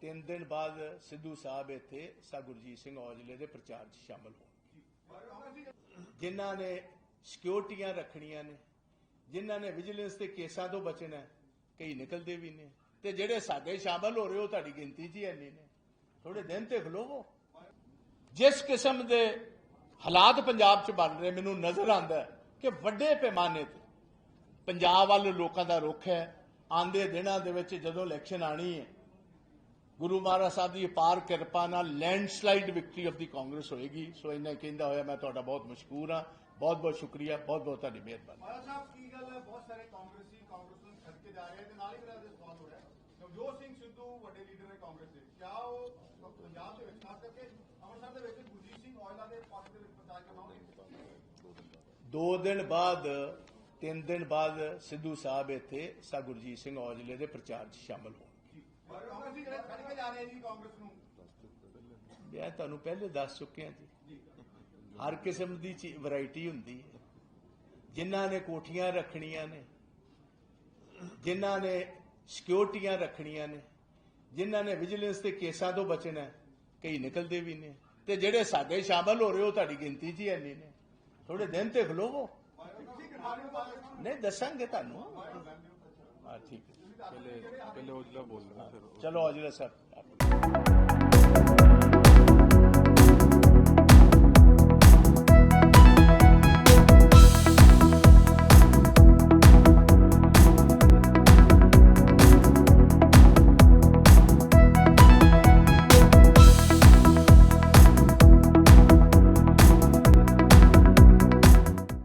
ਤਿੰਨ ਦਿਨ ਬਾਅਦ ਸਿੱਧੂ ਸਾਹਿਬ ਇੱਥੇ ਸਾ ਗੁਰਜੀਤ ਸਿੰਘ ਔਜਲੇ ਦੇ ਪ੍ਰਚਾਰ 'ਚ ਸ਼ਾਮਲ ਹੋਣ। ਜਿਨ੍ਹਾਂ ਨੇ ਸਿਕਿਉਰਟੀਆਂ ਰੱਖਣੀਆਂ ਨੇ, ਜਿਨ੍ਹਾਂ ਨੇ ਵਿਜੀਲੈਂਸ ਦੇ ਕੇਸਾਂ ਤੋਂ ਬਚਣਾ ਕਈ ਨਿਕਲਦੇ ਵੀ ਨੇ। ਤੇ ਜਿਹੜੇ ਸਾਡੇ ਸ਼ਾਮਲ ਹੋ ਰਹੇ ਉਹ ਤੁਹਾਡੀ ਗਿਣਤੀ 'ਚ ਹੀ ਇੰਨੀ ਨੇ। ਥੋੜੇ ਦਿਨ ਤੇ ਖਲੋਵੋ। ਜਿਸ ਕਿਸਮ ਦੇ ਹਾਲਾਤ ਪੰਜਾਬ 'ਚ ਬਣ ਰਹੇ, ਮੈਨੂੰ ਨਜ਼ਰ ਆਉਂਦਾ ਕਿ ਵੱਡੇ ਪੈਮਾਨੇ ਤੇ ਪੰਜਾਬ ਵੱਲ ਲੋਕਾਂ ਦਾ ਰੁਖ ਹੈ। ਆਂਦੇ ਦਿਨਾਂ ਦੇ ਵਿੱਚ ਜਦੋਂ ਇਲੈਕਸ਼ਨ ਆਣੀ ਹੈ ਗੁਰੂ ਮਹਾਰਾਜ ਸਾਹਿਬ ਦੀ ਅਪਾਰ ਕਿਰਪਾ ਨਾਲ landslide victory of the Congress ਹੋਏਗੀ। ਸੋ ਇੰਨਾ ਕਹਿੰਦਾ ਹੋਇਆ ਮੈਂ ਤੁਹਾਡਾ ਬਹੁਤ ਮਸ਼ਕੂਰ ਹਾਂ। ਬਹੁਤ ਬਹੁਤ ਸ਼ੁਕਰੀਆ ਬਹੁਤ ਬਹੁਤ ਤੁਹਾਡੀ ਮਿਹਰਬਾਨੀ। ਮਹਾਰਾਜ ਸਾਹਿਬ ਕੀ ਗੱਲ ਹੈ? ਬਹੁਤ ਸਾਰੇ ਕਾਂਗਰਸੀ ਕਾਂਗਰਸ ਨੂੰ ਛੱਡ ਕੇ ਜਾ ਰਹੇ ਤੇ ਨਾਲ ਹੀ ਮੇਰਾ ਇਹ ਸਵਾਲ ਹੋ ਰਿਹਾ ਹੈ ਨਵਜੋਤ ਸਿੰਘ ਸਿੱਧੂ ਵੱਡੇ ਲੀਡਰ ਨੇ ਕਾਂਗਰਸ ਦੇ। ਕਿਆ ਉਹ ਪੰਜਾਬ ਦੇ ਵਿੱਚ ਖਾਸ ਕਰਕੇ ਅੰਮ੍ਰਿਤਸਰ ਦੇ ਵਿੱਚ ਗੁਰਜੀਤ ਸਿੰਘ ਔਜਲਾ ਦੇ ਪੱਖ ਦੇ ਵਿੱਚ ਪ੍ਰਚਾਰ ਕਰਵਾਉਣਗੇ ਦੋ ਦਿਨ ਬਾਅਦ ਤਿੰਨ ਦਿਨ ਬਾਅਦ ਸਿੱਧੂ ਸਾਹਿਬ ਇੱਥੇ ਸਾ ਗੁਰਜੀਤ ਸਿੰਘ ਔਜਲੇ ਦੇ ਪ੍ਰਚਾਰ 'ਚ ਸ਼ਾਮਲ ਹੋਣ। ਜਾ ਰਹੇ ਜੀ ਕਾਂਗਰਸ ਨੂੰ? ਮੈਂ ਤੁਹਾਨੂੰ ਪਹਿਲੇ ਦੱਸ ਚੁੱਕਿਆ ਜੀ। ਹਰ ਕਿਸਮ ਦੀ ਵੈਰਾਈਟੀ ਹੁੰਦੀ ਹੈ। ਜਿਨ੍ਹਾਂ ਨੇ ਕੋਠੀਆਂ ਰੱਖਣੀਆਂ ਨੇ ਜਿਨ੍ਹਾਂ ਨੇ ਸਿਕਿਉਰਟੀਆਂ ਰੱਖਣੀਆਂ ਨੇ ਜਿਨ੍ਹਾਂ ਨੇ ਵਿਜੀਲੈਂਸ ਦੇ ਕੇਸਾਂ ਤੋਂ ਬਚਣਾ ਕਈ ਨਿਕਲਦੇ ਵੀ ਨੇ। ਤੇ ਜਿਹੜੇ ਸਾਡੇ ਸ਼ਾਮਲ ਹੋ ਰਹੇ ਹੋ ਤੁਹਾਡੀ ਗਿਣਤੀ 'ਚ ਹੀ ਇੰਨੀ ਨੇ। ਥੋੜੇ ਦਿਨ ਤੇ ਖਲੋਵੋ। ਨਹੀਂ ਦੱਸਾਂਗੇ ਤੁਹਾਨੂੰ। ਹਾਂ ਠੀਕ ਹੈ। ਪਹਿਲੇ ਪਹਿਲੇ ਉਜਲਾ ਬੋਲਣਾ ਫਿਰ ਚਲੋ ਅਜਲੇ ਸਰ।